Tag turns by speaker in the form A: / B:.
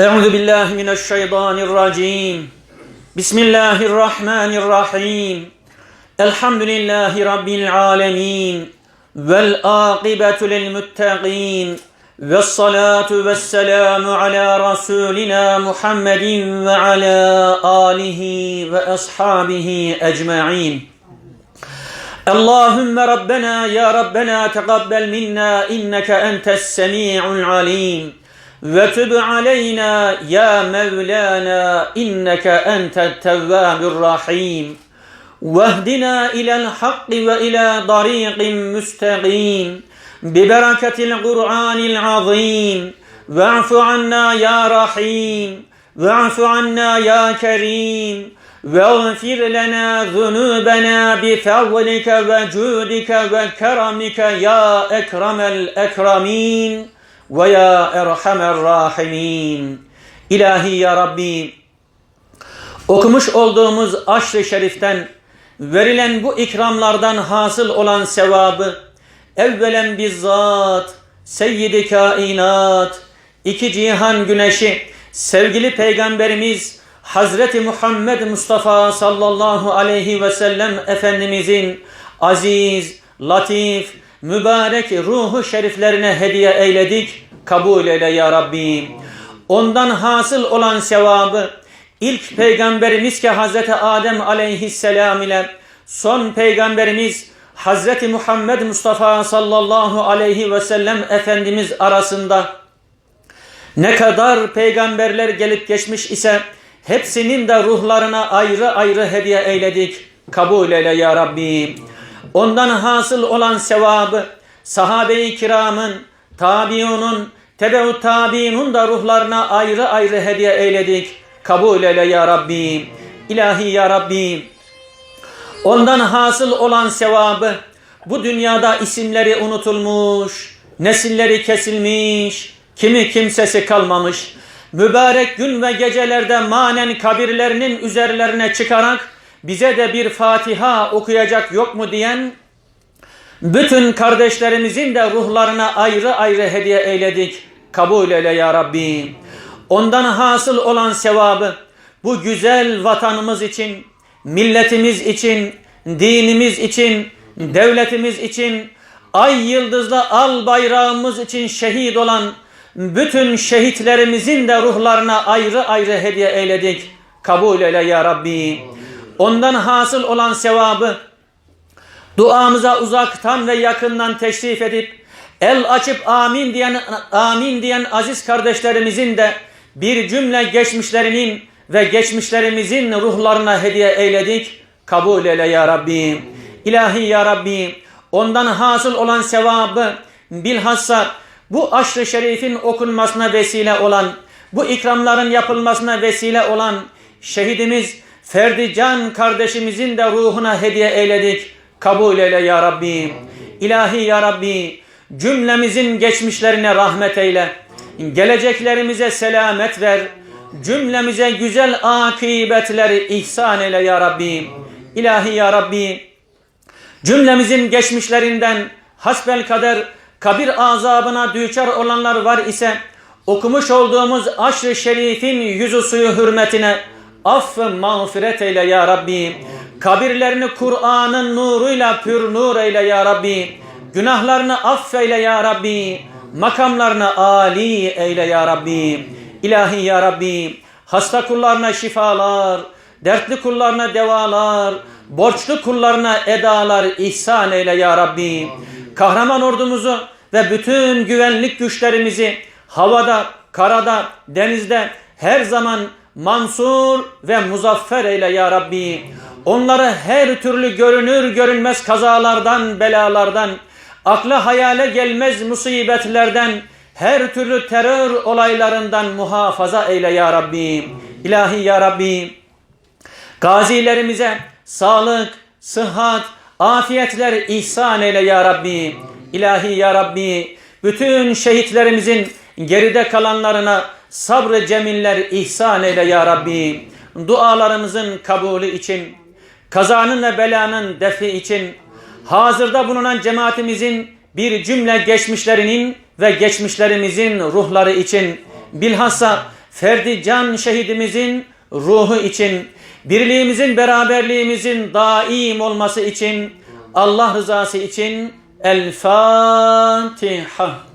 A: أعوذ بالله من الشيطان الرجيم بسم الله الرحمن الرحيم الحمد لله رب العالمين والآقبة للمتقين والصلاة والسلام على رسولنا محمد وعلى آله وأصحابه أجمعين اللهم ربنا يا ربنا تقبل منا إنك أنت السميع العليم وتب علينا يا مولانا إنك أنت التواب الرحيم. واهدنا إلى الحق وإلى طريق مستقيم ببركة القرآن العظيم. واعف عنا يا رحيم واعف عنا يا كريم. واغفر لنا ذنوبنا بفضلك وجودك وكرمك يا أكرم الأكرمين. ve ya erhamer rahimin. İlahi ya Rabbi okumuş olduğumuz aşr-ı şeriften verilen bu ikramlardan hasıl olan sevabı evvelen bizzat seyyidi kainat iki cihan güneşi sevgili peygamberimiz Hazreti Muhammed Mustafa sallallahu aleyhi ve sellem Efendimizin aziz, latif, mübarek ruhu şeriflerine hediye eyledik. Kabul eyle ya Rabbi. Ondan hasıl olan sevabı ilk peygamberimiz ki Hazreti Adem aleyhisselam ile son peygamberimiz Hazreti Muhammed Mustafa sallallahu aleyhi ve sellem Efendimiz arasında ne kadar peygamberler gelip geçmiş ise hepsinin de ruhlarına ayrı ayrı hediye eyledik. Kabul eyle ya Rabbi. Ondan hasıl olan sevabı sahabe-i kiramın, tabiunun, tebeut tabiinun da ruhlarına ayrı ayrı hediye eyledik. Kabul eyle ya Rabbi. İlahi ya Rabbi. Ondan hasıl olan sevabı bu dünyada isimleri unutulmuş, nesilleri kesilmiş, kimi kimsesi kalmamış. Mübarek gün ve gecelerde manen kabirlerinin üzerlerine çıkarak bize de bir Fatiha okuyacak yok mu diyen bütün kardeşlerimizin de ruhlarına ayrı ayrı hediye eyledik. Kabul eyle ya Rabbi. Ondan hasıl olan sevabı bu güzel vatanımız için, milletimiz için, dinimiz için, devletimiz için, ay yıldızlı al bayrağımız için şehit olan bütün şehitlerimizin de ruhlarına ayrı ayrı hediye eyledik. Kabul eyle ya Rabbi. Ondan hasıl olan sevabı duamıza uzaktan ve yakından teşrif edip el açıp amin diyen amin diyen aziz kardeşlerimizin de bir cümle geçmişlerinin ve geçmişlerimizin ruhlarına hediye eyledik. Kabul eyle ya Rabbi. İlahi ya Rabbi. Ondan hasıl olan sevabı bilhassa bu aşr-ı şerifin okunmasına vesile olan, bu ikramların yapılmasına vesile olan şehidimiz Ferdi Can kardeşimizin de ruhuna hediye eyledik. Kabul eyle ya Rabbi. İlahi ya Rabbi. Cümlemizin geçmişlerine rahmet eyle. Geleceklerimize selamet ver. Cümlemize güzel akıbetleri ihsan eyle ya Rabbi. İlahi ya Rabbi. Cümlemizin geçmişlerinden hasbel kader kabir azabına düçar olanlar var ise okumuş olduğumuz aşr-ı şerifin yüzü suyu hürmetine affı mağfiret eyle ya Rabbi. Kabirlerini Kur'an'ın nuruyla pür nur eyle ya Rabbi. Günahlarını affeyle ya Rabbi. Makamlarını âli eyle ya Rabbi. İlahi ya Rabbi. Hasta kullarına şifalar, dertli kullarına devalar, borçlu kullarına edalar ihsan eyle ya Rabbi. Kahraman ordumuzu ve bütün güvenlik güçlerimizi havada, karada, denizde her zaman mansur ve muzaffer eyle ya Rabbi. Onları her türlü görünür görünmez kazalardan, belalardan, akla hayale gelmez musibetlerden, her türlü terör olaylarından muhafaza eyle ya Rabbi. İlahi ya Rabbi. Gazilerimize sağlık, sıhhat, afiyetler ihsan eyle ya Rabbi. İlahi ya Rabbi. Bütün şehitlerimizin geride kalanlarına sabrı cemiller ihsan eyle ya Rabbi. Dualarımızın kabulü için, kazanın ve belanın defi için, hazırda bulunan cemaatimizin bir cümle geçmişlerinin ve geçmişlerimizin ruhları için bilhassa ferdi can şehidimizin ruhu için, birliğimizin, beraberliğimizin daim olması için, Allah rızası için El Fatiha.